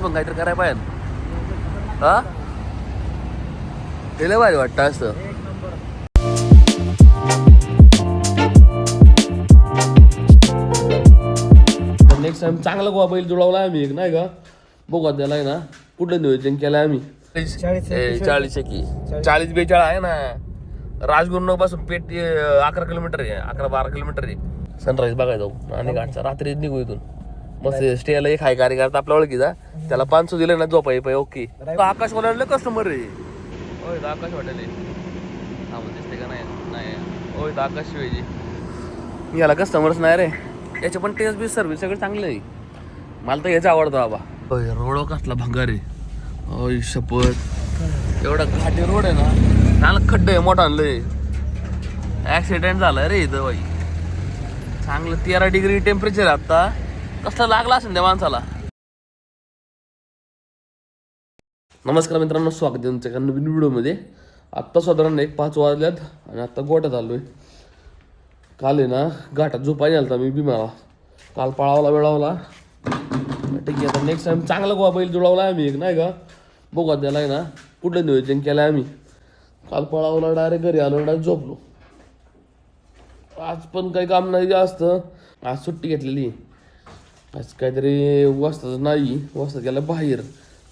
पण काहीतरी करायला पाहिजे. हा? लय भारी वाटतं असं. नेक्स्ट टाइम चांगला गोवा बैल जुळवला आम्ही एक नाही का? बघू आता त्याला आहे ना कुठलं नियोजन केलं आम्ही. चाळीस ए, चाळीस एकी. चाळीस. बेचाळ आहे ना. राजगुरू पासून पेट अकरा किलोमीटर आहे अकरा बारा किलोमीटर आहे. सनराईज बघायला जाऊ. आणि घाटचा रात्री निघू इथून. मस्त स्टेला एक हाय कार्यकर्ता आपल्या ओळखीचा. त्याला पाचशे दिले ना झोपाय पाय ओके. आकाश हॉटेल कस्टमर रे. होय आकाश हॉटेल आहे हा मग दिसते का नाही? नाही. होय आकाश शिवायची याला कस्टमर्स नाही रे. याचे पण टेस्ट बी सर्व्हिस सगळं चांगलं आहे. मला तर याचं आवडतं बाबा. होय रोड कसला भंगार आहे. होय शपथ. एवढा घाटी रोड आहे ना. चांगला खड्डे आहे मोठा आणलंय ऍक्सिडेंट झाला रे इथं बाई. चांगलं तेरा डिग्री टेम्परेचर आता. कसला लागला असेल त्या माणसाला? नमस्कार मित्रांनो स्वागत आहे तुमच्या एका नवीन व्हिडिओमध्ये. आत्ता साधारण एक पाच वाजल्यात आणि आत्ता गोट्यात आहे काल आहे ना घाटात झोपायला आलता मी बिमाला काल पळावला वेळावला. ठीक आहे आता नेक्स्ट टाइम चांगला गोवा बैल जुळवला आम्ही एक नाही का? बघा त्याला आहे ना कुठलं नियोजन केलं आम्ही. काल पळावला डायरेक्ट घरी आलो डायरेक्ट झोपलो. आज पण काही काम नाही जास्त. आज सुट्टी घेतलेली. आज काहीतरी वाजताच नाही वाजता गेला बाहेर.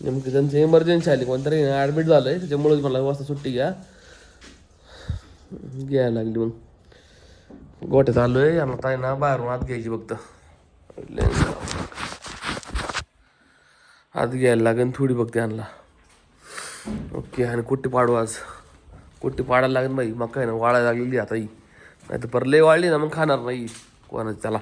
नेमकी त्यांचं इमर्जन्सी आली कोणतरी ॲडमिट झालं आहे त्याच्यामुळेच मला वाजता सुट्टी घ्या. घ्यायला लागली मग. गोट्यात आलो आहे आम्हाला ताई ना बाहेरून आत घ्यायची फक्त. आत घ्यायला लागेल थोडी बघते आणला ओके आणि कुट्टी पाडू आज? कुट्टी पाडायला लागेल बाई? मग काय ना वाळायला लागलेली आता ही. नाही तर परले वाळली ना मग खाणार नाही. कोणाची त्याला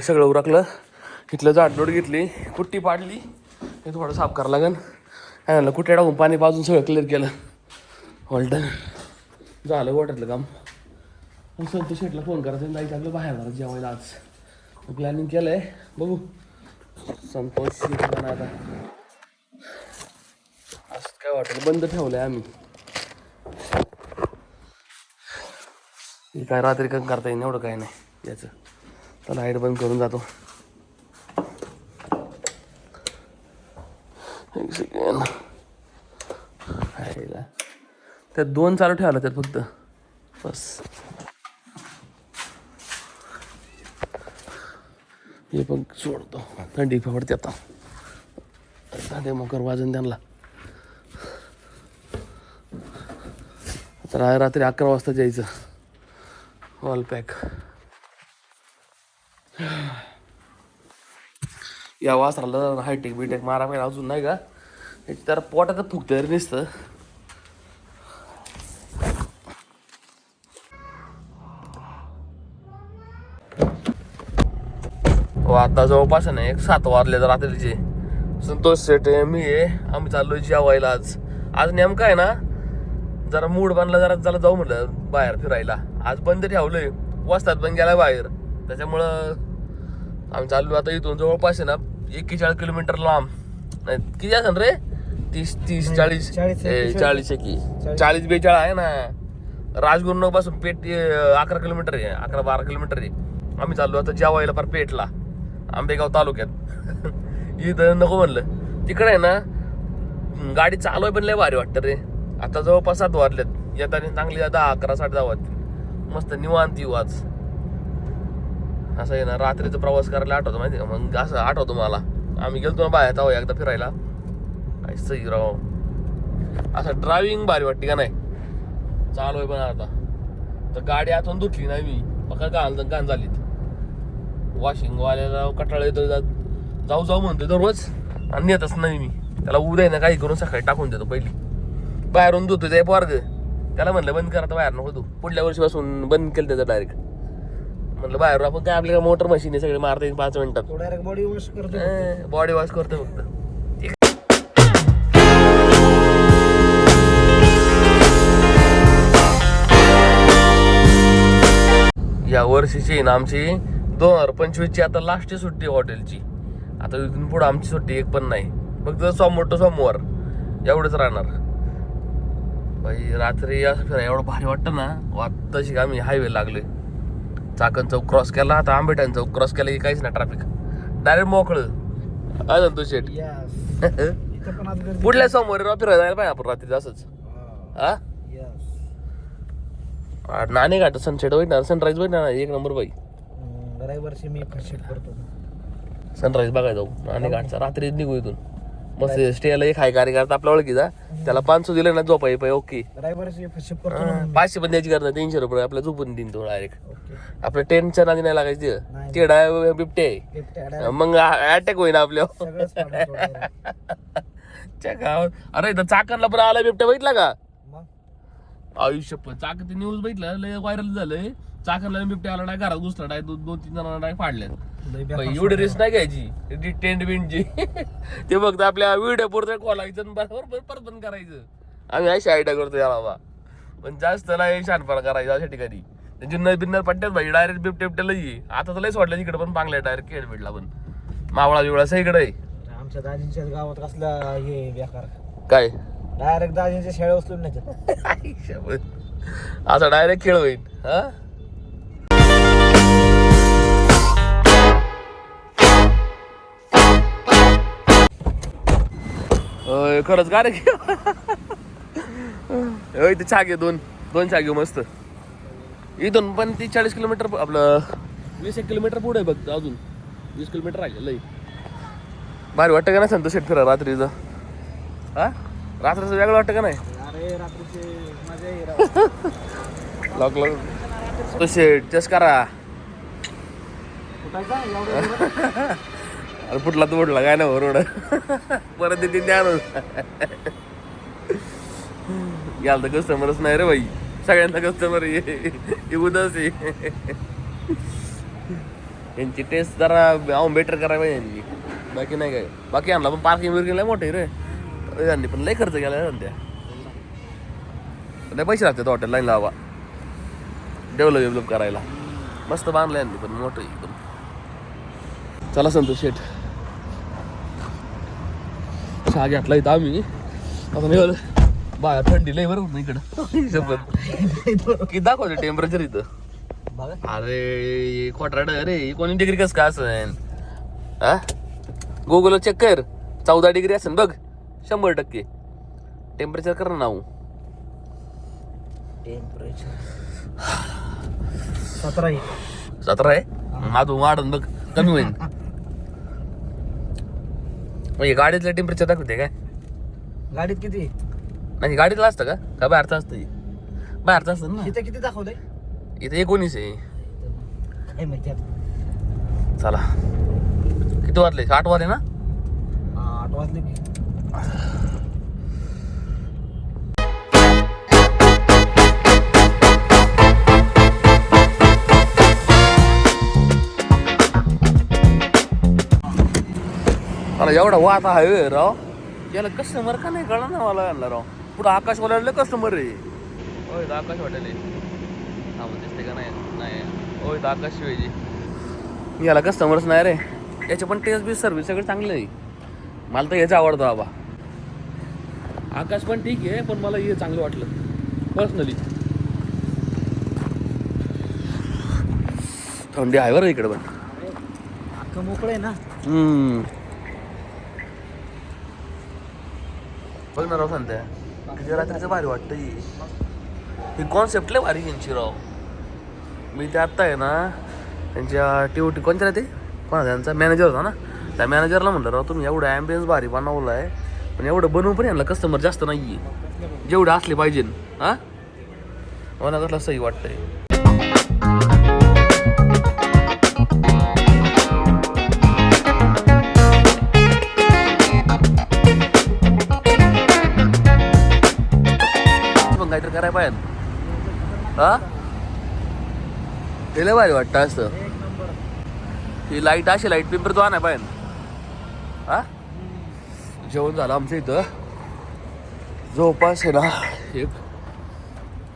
हे सगळं उरकलं. इथलं जाडलोट घेतली कुट्टी पाडली. हे थोडं साफ करावं लागेल काय झालं कुठे टाकून पाणी पाजून सगळं क्लिअर केलं. हॉल्टन झालं गोट्यातलं काम. मग संतोष शेटला फोन करायचं आणि जायचं आपलं बाहेर जरा जेवायला आज. प्लॅनिंग केलं आहे बघू. संतोष शेटला नाही आता. असं काय वाटेल बंद ठेवलं आहे आम्ही काय रात्री काम करता येईल एवढं काय नाही याचं. तर लाइट बंद करून जातो. एक सेकंड त्यात दोन चालू ठेवायला त्यात फक्त. बस. हे पण सोडतो. थंडी पडते आता. साधे मकर वाजून त्यांना. तर रात्री अकरा वाजता जायचं ऑल पॅक या वासराला हायटेक बिटेक मारा मारा अजून नाही का? त्याला पोटात फुकत तरी दिसतं हो, आता जवळपास ना एक सात वाजले तर रात्रीचे. संतोष आहे मी आहे आम्ही चाललो जेवायला आज. आज नेमकं आहे ना जरा मूड बनला जरा जरा जाऊ म्हटलं बाहेर फिरायला. आज बंद ठेवलंय वस्तात पण गेला बाहेर. त्याच्यामुळं आम्ही चाललो आता इथून जवळपास आहे ना एक्केचाळीस किलोमीटर लांब. नाही किती असेल रे? तीस तीस चाळीस. चाळीस, एकी. चाळीस. चाळीस बेचाळ आहे ना. राजगुरू पासून पेट अकरा किलोमीटर आहे अकरा बारा किलोमीटर आहे. आम्ही चाललो आता जेवायला फार पेटला. आंबेगाव तालुक्यात. इथं नको म्हणलं. तिकडे आहे ना गाडी चालवाय पण लय भारी वाटतं रे. आता जवळपास सात वाजल्यात येताना चांगली दहा अकरा साडे दहा वाजतील. मस्त निवांत येऊ आज. असं आहे ना रात्रीचा प्रवास करायला आठवतो माहिती का? मग असं आठवतो मला. आम्ही गेलो तुम्हाला बाहेर तेव्हा एकदा फिरायला. काय सही राव असं ड्रायव्हिंग भारी वाटते का नाही? चालू आहे पण आता. तर गाडी आतून धुतली नाही मी. बघा घाल घाण झालीत. वॉशिंग वाल्याला कटाळा येतो जा- जाऊ जाऊ म्हणतोय दररोज. आणि नेतच नाही मी. त्याला उद्या आहे ना काही करून सकाळी टाकून देतो पहिली. बाहेरून धुतो ते पोरग. त्याला म्हणलं बंद करा तर बाहेर नको तू पुढल्या वर्षीपासून बंद केलं त्याचं डायरेक्ट म्हणलं बाहेर आपण काय आपल्या मोटर मशीन आहे सगळे मारता येईल पाच मिनिटात. डायरेक्ट बॉडी वॉश करतो बॉडी वॉश करतो फक्त. या वर्षीची ना आमची दोन हजार पंचवीसची आता लास्टची सुट्टी हॉटेलची. आता इथून पुढे आमची सुट्टी एक पण नाही. फक्त सोमवार to सोमवार. एवढंच राहणार. बाई रात्री असं फिरायला एवढं भारी वाटतं ना वाटतं आम्ही हायवे लागले चाकण चौक क्रॉस केला आता आंबेठाण चौक क्रॉस केला की काहीच नाही ट्रॅफिक डायरेक्ट मोकळं. अजून तू शेट पुढल्या सोमवारी फिरायला जायला पाहिजे आपण रात्री असंच? हा? नाणे घाट सनसेट बघितणार सनराईज बघितणार एक नंबर बाई. रविवारची मी फरशीट करतो. सनराईज बघायला जाऊ नाणे घाटचा रात्री निघू इथून. मस्त स्टेला एक हाय कार्यकर्ता आपल्या ओळखीचा. त्याला पाचशे दिले ना झोपाय पाय ओके. पाचशे पण द्यायची करता तीनशे रुपये आपल्या झोपून देईन तो डायरेक्ट आपल्या टेनच्या नादी नाही लागायची. ते. डाय बिबटे मग अटॅक होईन आपल्या. गावात. अरे इथं चाकणला पण आला बिबट्या बघितला का? आयुष्य चाक ते न्यूज बघितलं लय व्हायरल झालंय. चाकणला बिबट्या आला नाही घरात घुसला नाही दोन दोन तीन जणांना नाही फाडल्या लय बेकार बाई, एवढी रिस्क नाही घ्यायची. टेंट बिंटची ते फक्त आपल्या व्हिडिओ पुरतं खोलायचं बरोबर परत बंद करायचं. आम्ही अशी आयडिया करतो या बाबा पण जास्त नाही शानपणा करायचा अशा ठिकाणी. जुन्नर बिन्नर पट्ट्यात भाई डायरेक्ट बिबटे बिबट्याला ये आता तर लय सोडलं तिकडे पण पांगल्या डायरेक्ट खेळ भेटला पण. मावळा बिवळा सगळीकडे. आमच्या दाजींच्या गावात कसला हे बेकार. काय? डायरेक्ट दाजींच्या शेळ्या उचलून नाही आयुष्यभर. असा डायरेक्ट खेळ होईल हा? होय, खरंच का रे? होय ते छागे दोन दोन छागे मस्त. इथून पण ती चाळीस किलोमीटर आपलं वीस एक किलोमीटर पुढे आहे बघ अजून. वीस किलोमीटर राहिलेलं आहे. भारी वाटतं का नाही संतोष शेट फिरा रात्रीचं? हा? रात्रीचं वेगळं वाटतं का नाही. लॉक लॉक तो शेट चस करा? अरे फुटला तर फुटला काय ना रोड परत देते द्या याल तर कस्टमरच नाही रे भाई. सगळ्यांना कस्टमर ये. उदास यांची टेस्ट जरा बेटर करायला पाहिजे यांनी. बाकी नाही काय. बाकी आणला पण पार्किंग बिर्किंग लय मोठे रे. यांनी पण लय खर्च केला ना त्या. लय पैसे लागतात हॉटेल लाईन लावा. डेव्हलप डेव्हलप करायला. मस्त बांधलं यांनी पण मोठं एकदम चला संतोष शेठ. चहा घातला इथं आम्ही. आता निघालो बाहेर थंडी लय बरं इकडं. शपथ. किती दाखवते टेम्परेचर इथं? अरे खोटराड अरे कोणी डिग्री कस का असेल हा गुगल चेक कर. चौदा डिग्री असेल बघ. शंभर टक्के. टेम्परेचर कर ना टेम्परेचर सतरा आहे. सतरा आहे? माझं वाढन बघ. कमी होईल म्हणजे गाडीतलं टेम्परेचर दाखवते काय? गाडीत किती? नाही गाडीतलं असतं का? का बाहेरचं असतं हे? बाहेरचं असतं ना. इथे किती दाखवलंय? इथे एकोणीस आहे. काय माहिती आता. चला. किती वाजले? आठ वाजले ना? हा, आठ वाजले की. मला एवढा वाट आहे राव. याला कस्टमर का नाही कळलं ना मला यांना राव? पुढं आकाश वाल्याला कस्टमर आहे. होय इथं आकाश वाटेल हा दिसते का नाही? नाही. होय आकाश शिवायची याला कस्टमर्स नाही रे. याचे पण टेस्ट बी सर्व्हिस सगळं चांगलं आहे. मला तर याचं आवडतं बाबा. आकाश पण ठीक आहे पण मला हे चांगलं वाटलं. पर्सनली थंडी आहे बरं इकडे पण. अख्खं मोकळं आहे ना? हम्म. बघ ना राव सांगते. किती रात्रीचं भारी वाटतं ही. कॉन्सेप्ट लय भारी यांची राव. मी ते आत्ता आहे ना त्यांच्या टी कोणत्या रे ते? कोणा त्यांचा मॅनेजर होता ना? त्या मॅनेजरला म्हणलं राव तुम्ही एवढं ॲम्बियन्स भारी बनवलं आहे पण एवढं बनवून पण यांना कस्टमर जास्त नाही आहे जेवढे असले पाहिजे हां? मला कसला सही वाटतंय? पण काहीतरी करायला पाहिजे हा? ते लय भारी वाटतं असं. ही लाइट अशी लाइट पेपर तो आणाय पाहिजे हा? जेवण झालं आमचं इथं. जवळपास आहे ना एक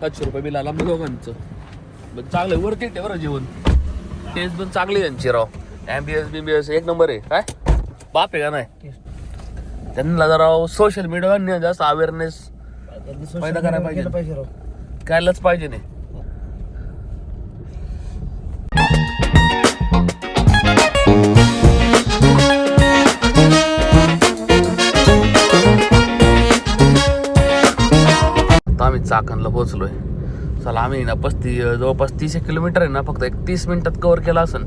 सातशे रुपये बिल आला आमच्या दोघांचं. पण चांगलं वरती आहे बरं जेवण. टेस्ट पण चांगली आहे यांची राव. ॲम्बियन्स बिम्बियन्स एक नंबर आहे. काय? बाप आहे का नाही? त्यांना जरा सोशल मीडियावर जास्त अवेअरनेस फायदा करायला पाहिजे. केलं पाहिजे राव. करायलाच पाहिजे नाही. चाकणला पोचलो चाकणला चला आम्ही ना पस्ती जवळपास तीस एक किलोमीटर आहे ना फक्त एक तीस मिनिटात कव्हर केला असन.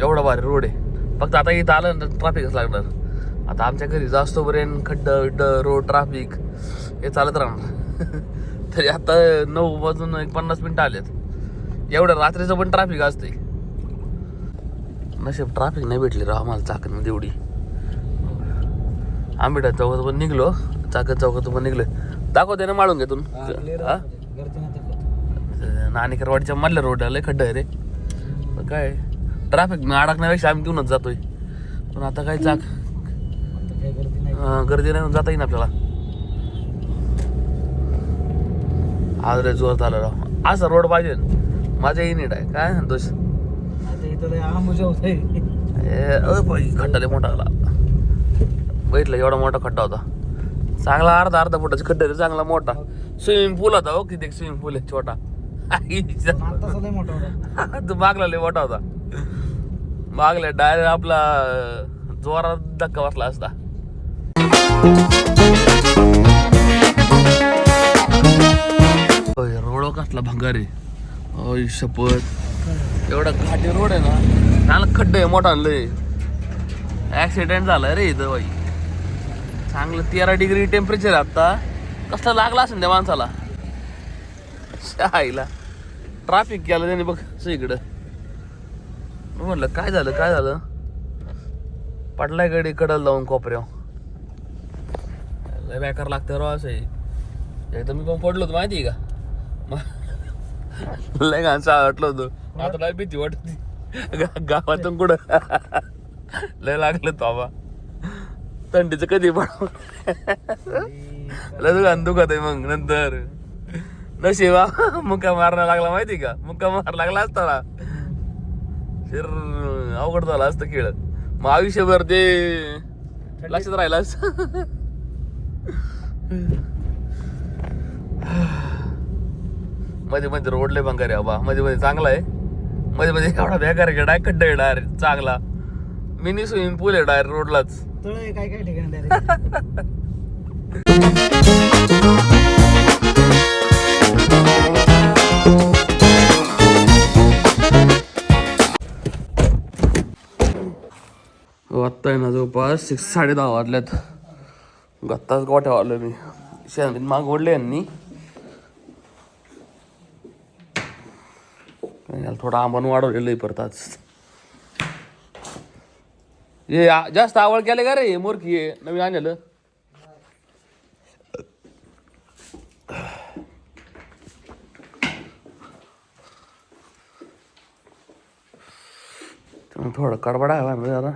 एवढा भारी रोड आहे. फक्त आता इथं आलं ना ट्रॅफिकच लागणार. आता आमच्या घरी जास्तोपर्यंत खड्ड विड्ड रोड ट्रॅफिक हे चालत राहणार. तरी आता नऊ वाजून एक पन्नास मिनटं आलेत. एवढं रात्रीचं पण ट्रॅफिक असते नशीब ट्रॅफिक नाही भेटली राव आम्हाला चाकणमध्ये एवढी. आंबेडा चौकात पण निघलो. चाकण चौकात पण निघलो दाखवते ना माळून घेतून. हा. नाणेकरवाडीच्या मधल्या रोडला लय खड्डा आहे रे. काय? ट्रॅफिक अडकण्यापेक्षा आम्ही घेऊनच जातोय. पण आता काय चाक? गर्दी नाही. जाता येईन आपल्याला. आज रे जोर झाला राव. असा रोड पाहिजे. माझ्या युनिट आहे. काय बाई खड्डा लय मोठा आला बघितलं एवढा मोठा खड्डा होता. चांगला अर्धा अर्धा फुटाचा खड्डा रे चांगला मोठा. स्विमिंग पूल होता हो किती स्विमिंग पूल आहे छोटा. तो मागला लय मोठा होता. मागला डायरेक्ट आपला जोरात धक्का बसला असता. रोड कसला भंगार आहे. ओय शपथ. एवढा घाटी रोड आहे ना खड्ड आहे मोठा लय. ऍक्सिडेंट झाला रे इथं बाई. चांगलं तेरा डिग्री टेम्परेचर आहे आता. कसला लागला असेल त्या माणसाला? आईला ट्रॅफिक केलं त्याने बघ इकडं म्हटलं म्हणलं काय झालं काय झालं? पडलाय गडी कडल जाऊन कोपऱ्याव लय बेकार लागतं राव असं एकदा मी पण पडलो होतो माहिती आहे का लय घाणसा वाटलं होतं. आता लय भीती वाटत. गावातून कुठं? लय लागलं तो बाबा. थंडीचं कधी पड दुकान दुखत आहे मग नंतर? नशिबा मुक्का मारणं लागला माहिती का? मुक्का मार लागला असता ना. शिर अवघड झाला असतं खेळ. मग आयुष्यभर ते लक्षात राहिलं असतं. मध्ये मध्ये रोडले आहे बाबा मध्ये मध्ये चांगला आहे. मध्ये मध्ये एवढा बेकार आहे डाय खड्डा आहे डायरेक्ट चांगला. मिनी स्विमिंग पूल आहे डायरेक्ट रोडलाच. तळ आहे काय काय ठिकाणी हो, आत्ता आहे ना जवळपास सिक्स साडे दहा वाजल्यात. गत्ताच गोठ्या आलो मी. शेण माग ओढले यांनी. थोडं थोडा आंबन वाढवलेलं आहे परत आज. हे आ- जास्त आवड केले का रे हे मूर्खी? आहे नवीन आणलं थोडं कडबडा आहे जरा.